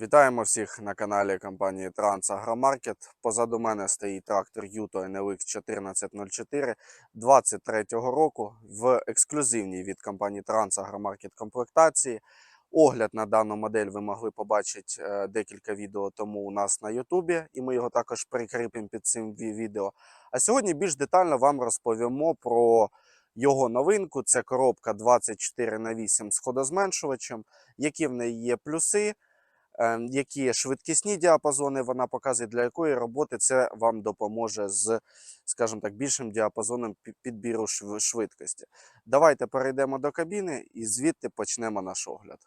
Вітаємо всіх на каналі компанії Трансагромаркет. Позаду мене стоїть трактор Юто NLX 1404 23-го року в ексклюзивній від компанії Трансагромаркет комплектації. Огляд на дану модель ви могли побачити е, декілька відео тому у нас на Ютубі, і ми його також прикріпимо під цим відео. А сьогодні більш детально вам розповімо про його новинку. Це коробка 24 на 8 з ходозменшувачем, які в неї є плюси які швидкісні діапазони вона показує, для якої роботи це вам допоможе з, скажімо так, більшим діапазоном підбіру швидкості. Давайте перейдемо до кабіни і звідти почнемо наш огляд.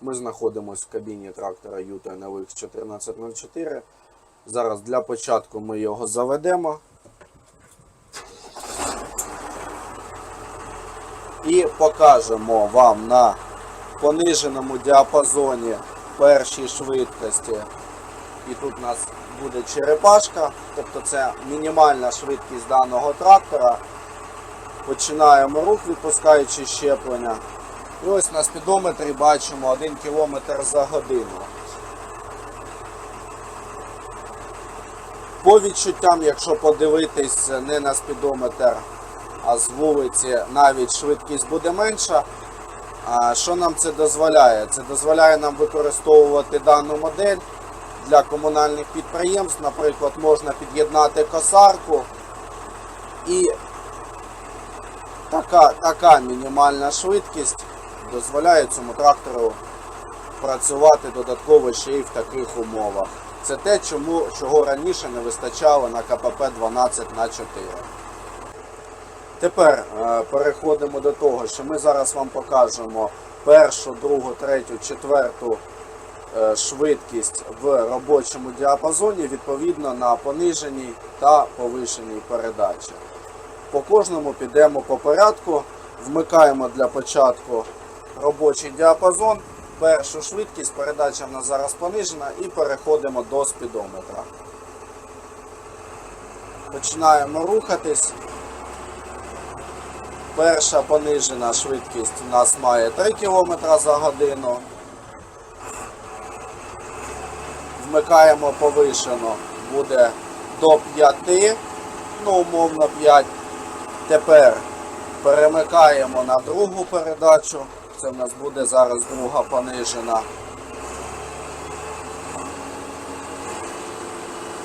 Ми знаходимося в кабіні трактора Юта NLX 1404. Зараз для початку ми його заведемо. І покажемо вам на пониженому діапазоні першій швидкості. І тут у нас буде черепашка, тобто це мінімальна швидкість даного трактора. Починаємо рух, відпускаючи щеплення. І ось на спідометрі бачимо 1 км за годину. По відчуттям, якщо подивитись не на спідометр, а з вулиці, навіть швидкість буде менша. Що нам це дозволяє? Це дозволяє нам використовувати дану модель для комунальних підприємств. Наприклад, можна під'єднати косарку і така, така мінімальна швидкість дозволяє цьому трактору працювати додатково ще й в таких умовах. Це те, чому, чого раніше не вистачало на КПП 12 на 4. Тепер е, переходимо до того, що ми зараз вам покажемо першу, другу, третю, четверту е, швидкість в робочому діапазоні відповідно на пониженій та повишеній передачі. По кожному підемо по порядку, вмикаємо для початку робочий діапазон, першу швидкість, передача в нас зараз понижена і переходимо до спідометра. Починаємо рухатись. Перша понижена швидкість у нас має 3 км за годину. Вмикаємо повишено, буде до 5, ну умовно 5. Тепер перемикаємо на другу передачу. Це в нас буде зараз друга понижена.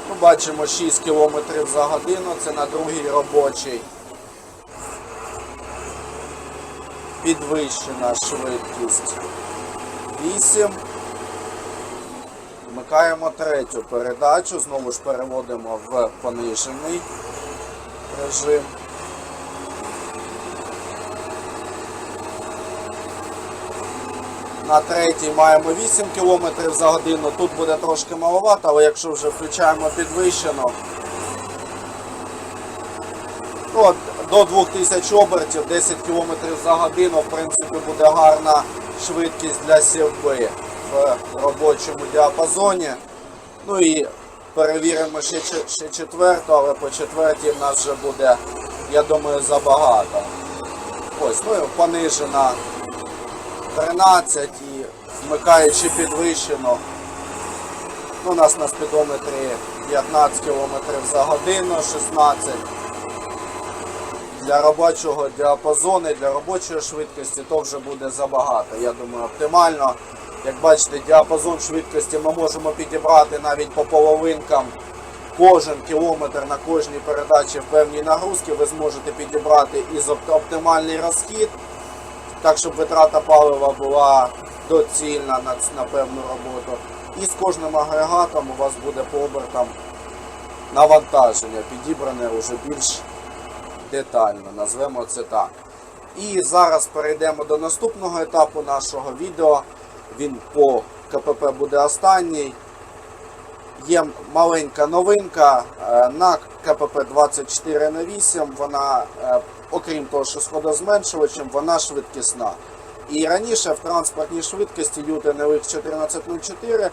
Ну, Бачимо 6 км за годину, це на другій робочій. Підвищена швидкість 8. Вмикаємо третю передачу, знову ж переводимо в понижений режим. На третій маємо 8 км за годину, тут буде трошки маловато, але якщо вже включаємо підвищено, Ну, от до 2000 обертів, 10 км за годину, в принципі, буде гарна швидкість для сівби в робочому діапазоні. Ну і перевіримо ще, ще четверту, але по четвертій в нас вже буде, я думаю, забагато. Ось, ну і понижена 13 і вмикаючи підвищено. Ну, у нас на спідометрі 15 км за годину, 16 для робочого діапазону, для робочої швидкості то вже буде забагато. Я думаю, оптимально. Як бачите, діапазон швидкості ми можемо підібрати навіть по половинкам. Кожен кілометр на кожній передачі в певній нагрузці ви зможете підібрати із оптимальний розхід, так щоб витрата палива була доцільна на, на певну роботу. І з кожним агрегатом у вас буде по обертам навантаження, підібране вже більш детально, назвемо це так. І зараз перейдемо до наступного етапу нашого відео. Він по КПП буде останній. Є маленька новинка е, на КПП 24 на 8 вона, е, окрім того, що з ходозменшувачем, вона швидкісна. І раніше в транспортній швидкості NLX 1404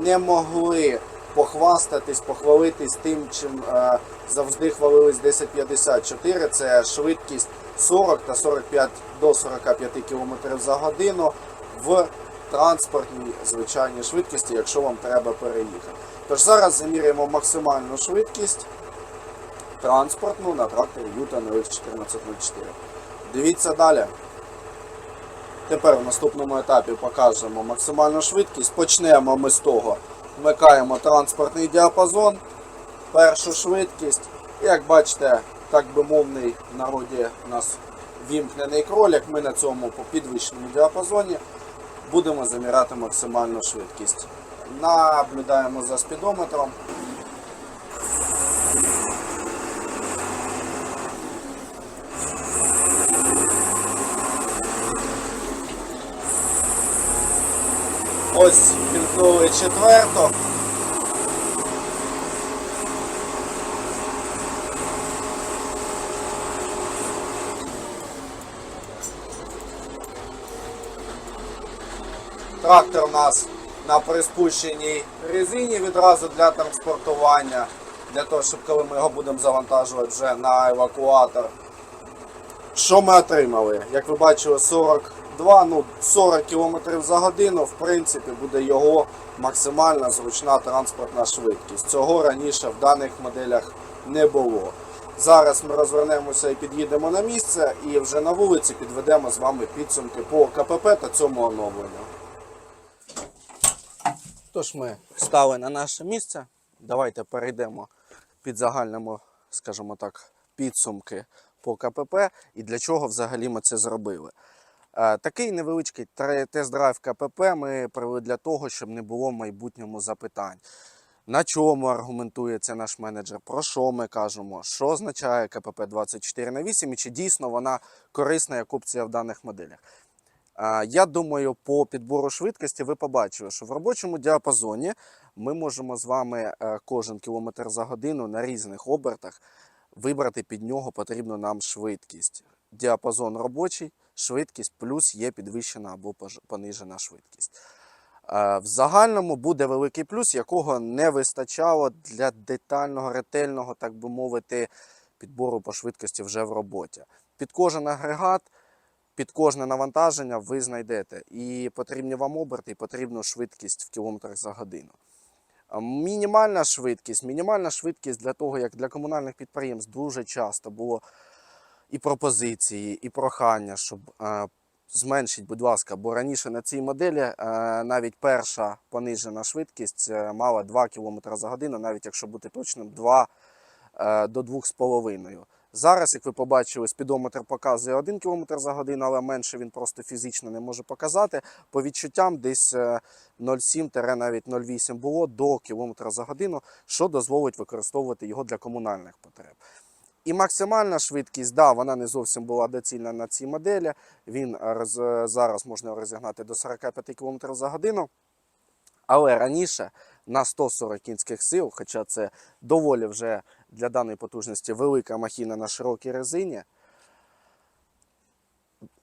не могли похвастатись, похвалитись тим, чим е, завжди хвалились 1054. Це швидкість 40 та 45 до 45 км за годину в транспортній звичайній швидкості, якщо вам треба переїхати. Тож зараз заміряємо максимальну швидкість транспортну на тракторі Юта NX 1404. Дивіться далі. Тепер в наступному етапі покажемо максимальну швидкість. Почнемо ми з того. Вмикаємо транспортний діапазон, першу швидкість. Як бачите, так би мовний в народі у нас вімкнений кролик. Ми на цьому по підвищеному діапазоні будемо заміряти максимальну швидкість. Наблюдаємо за спідометром. Ось вімкнули четверту. Трактор у нас на приспущеній резині відразу для транспортування, для того, щоб коли ми його будемо завантажувати вже на евакуатор. Що ми отримали? Як ви бачили, 42, ну 40 км за годину, в принципі, буде його максимальна зручна транспортна швидкість. Цього раніше в даних моделях не було. Зараз ми розвернемося і під'їдемо на місце і вже на вулиці підведемо з вами підсумки по КПП та цьому оновленню. Тож ми стали на наше місце. Давайте перейдемо під загальному, скажімо так, підсумки по КПП і для чого взагалі ми це зробили. Е, Такий невеличкий тест-драйв КПП ми провели для того, щоб не було в майбутньому запитань. На чому аргументується наш менеджер, про що ми кажемо, що означає КПП 24 на 8 і чи дійсно вона корисна як опція в даних моделях. Я думаю, по підбору швидкості ви побачили, що в робочому діапазоні ми можемо з вами е, кожен кілометр за годину на різних обертах вибрати під нього потрібну нам швидкість. Діапазон робочий, швидкість плюс є підвищена або понижена швидкість. Е, В загальному буде великий плюс, якого не вистачало для детального, ретельного, так би мовити, підбору по швидкості вже в роботі. Під кожен агрегат під кожне навантаження ви знайдете і потрібні вам оберти, і потрібну швидкість в кілометрах за годину. Мінімальна швидкість. Мінімальна швидкість для того, як для комунальних підприємств дуже часто було і пропозиції, і прохання, щоб е, зменшить, будь ласка, бо раніше на цій моделі е, навіть перша понижена швидкість е, мала 2 км за годину, навіть якщо бути точним, 2 е, до 2,5. Зараз, як ви побачили, спідометр показує 1 км за годину, але менше він просто фізично не може показати. По відчуттям десь е, 0,7 навіть 0,8 було до км за годину, що дозволить використовувати його для комунальних потреб. І максимальна швидкість, да, вона не зовсім була доцільна на цій моделі. Він е, роз- зараз можна розігнати до 45 км за годину. Але раніше на 140 кінських сил, хоча це доволі вже для даної потужності велика махіна на широкій резині,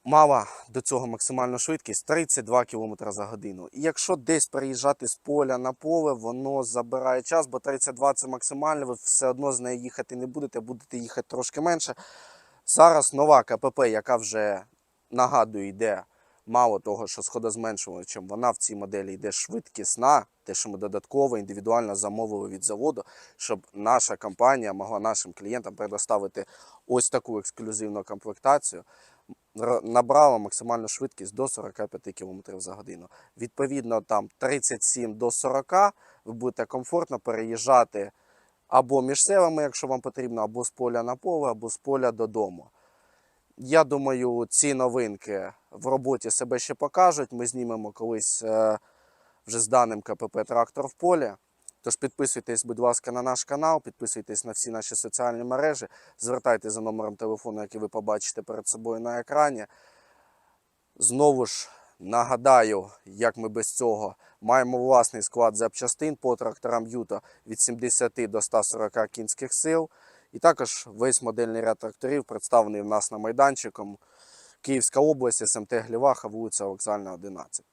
мала до цього максимальну швидкість 32 км за годину. І якщо десь переїжджати з поля на поле, воно забирає час, бо 32 це максимально, ви все одно з нею їхати не будете, будете їхати трошки менше. Зараз нова КПП, яка вже нагадую, йде мало того, що сходозменшувачем, вона в цій моделі йде швидкісна, те, що ми додатково індивідуально замовили від заводу, щоб наша компанія могла нашим клієнтам предоставити ось таку ексклюзивну комплектацію. Набрала максимальну швидкість до 45 км за годину. Відповідно, там 37 до 40 ви будете комфортно переїжджати або між селами, якщо вам потрібно, або з поля на поле, або з поля додому. Я думаю, ці новинки в роботі себе ще покажуть. Ми знімемо колись е, вже з даним КПП Трактор в полі. Тож підписуйтесь, будь ласка, на наш канал, підписуйтесь на всі наші соціальні мережі, звертайтеся за номером телефону, який ви побачите перед собою на екрані. Знову ж нагадаю, як ми без цього маємо власний склад запчастин по тракторам Юто від 70 до 140 кінських сил. І також весь модельний ряд тракторів представлений в нас на майданчиком Київська область, СМТ Гліваха, вулиця Вокзальна, 11.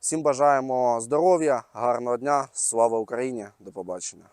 Всім бажаємо здоров'я, гарного дня, слава Україні, до побачення.